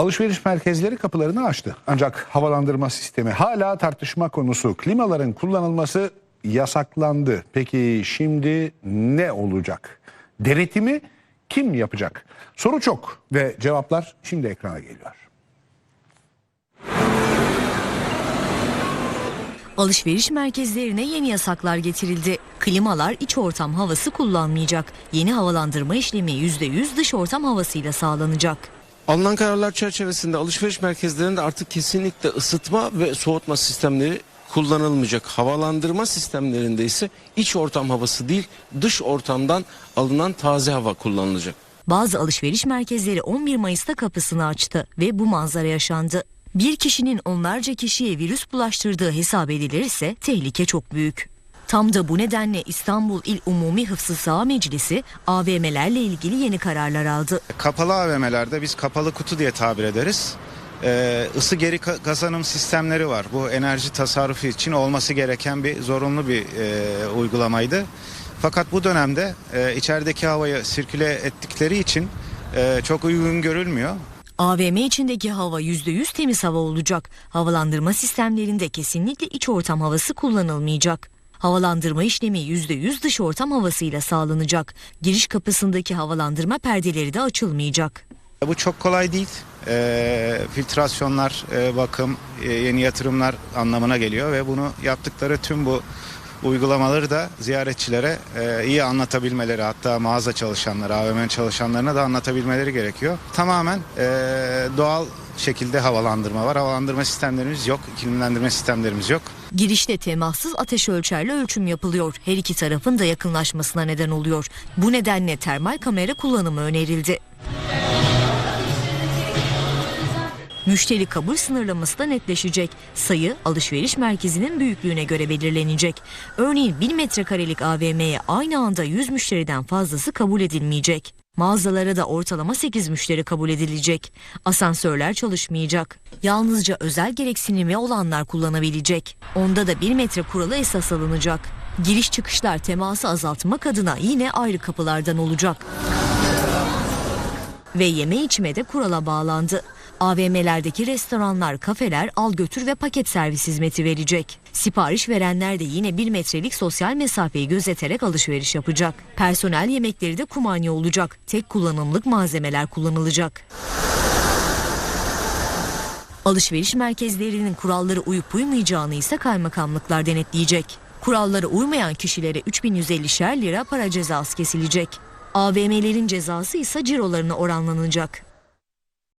Alışveriş merkezleri kapılarını açtı. Ancak havalandırma sistemi hala tartışma konusu. Klimaların kullanılması yasaklandı. Peki şimdi ne olacak? Denetimi kim yapacak? Soru çok ve cevaplar şimdi ekrana geliyor. Alışveriş merkezlerine yeni yasaklar getirildi. Klimalar iç ortam havası kullanmayacak. Yeni havalandırma işlemi %100 dış ortam havasıyla sağlanacak. Alınan kararlar çerçevesinde alışveriş merkezlerinde artık kesinlikle ısıtma ve soğutma sistemleri kullanılmayacak. Havalandırma sistemlerinde ise iç ortam havası değil dış ortamdan alınan taze hava kullanılacak. Bazı alışveriş merkezleri 11 Mayıs'ta kapısını açtı ve bu manzara yaşandı. Bir kişinin onlarca kişiye virüs bulaştırdığı hesap edilirse tehlike çok büyük. Tam da bu nedenle İstanbul İl Umumi Hıfzı Sağ Meclisi AVM'lerle ilgili yeni kararlar aldı. Kapalı AVM'lerde biz kapalı kutu diye tabir ederiz. Ee, ısı geri ka- kazanım sistemleri var. Bu enerji tasarrufu için olması gereken bir zorunlu bir e, uygulamaydı. Fakat bu dönemde e, içerideki havayı sirküle ettikleri için e, çok uygun görülmüyor. AVM içindeki hava %100 temiz hava olacak. Havalandırma sistemlerinde kesinlikle iç ortam havası kullanılmayacak. Havalandırma işlemi %100 dış ortam havasıyla sağlanacak. Giriş kapısındaki havalandırma perdeleri de açılmayacak. Bu çok kolay değil. E, filtrasyonlar, e, bakım, e, yeni yatırımlar anlamına geliyor ve bunu yaptıkları tüm bu uygulamaları da ziyaretçilere e, iyi anlatabilmeleri hatta mağaza çalışanları, AVM çalışanlarına da anlatabilmeleri gerekiyor. Tamamen e, doğal şekilde havalandırma var. Havalandırma sistemlerimiz yok, iklimlendirme sistemlerimiz yok. Girişte temassız ateş ölçerle ölçüm yapılıyor. Her iki tarafın da yakınlaşmasına neden oluyor. Bu nedenle termal kamera kullanımı önerildi. Müşteri kabul sınırlaması da netleşecek. Sayı alışveriş merkezinin büyüklüğüne göre belirlenecek. Örneğin 1000 metrekarelik AVM'ye aynı anda 100 müşteriden fazlası kabul edilmeyecek. Mağazalara da ortalama 8 müşteri kabul edilecek. Asansörler çalışmayacak. Yalnızca özel gereksinimi olanlar kullanabilecek. Onda da 1 metre kuralı esas alınacak. Giriş çıkışlar teması azaltmak adına yine ayrı kapılardan olacak. Ve yeme içme de kurala bağlandı. AVM'lerdeki restoranlar, kafeler al götür ve paket servis hizmeti verecek. Sipariş verenler de yine bir metrelik sosyal mesafeyi gözeterek alışveriş yapacak. Personel yemekleri de kumanya olacak. Tek kullanımlık malzemeler kullanılacak. Alışveriş merkezlerinin kuralları uyup uymayacağını ise kaymakamlıklar denetleyecek. Kurallara uymayan kişilere 3150'şer lira para cezası kesilecek. AVM'lerin cezası ise cirolarına oranlanacak.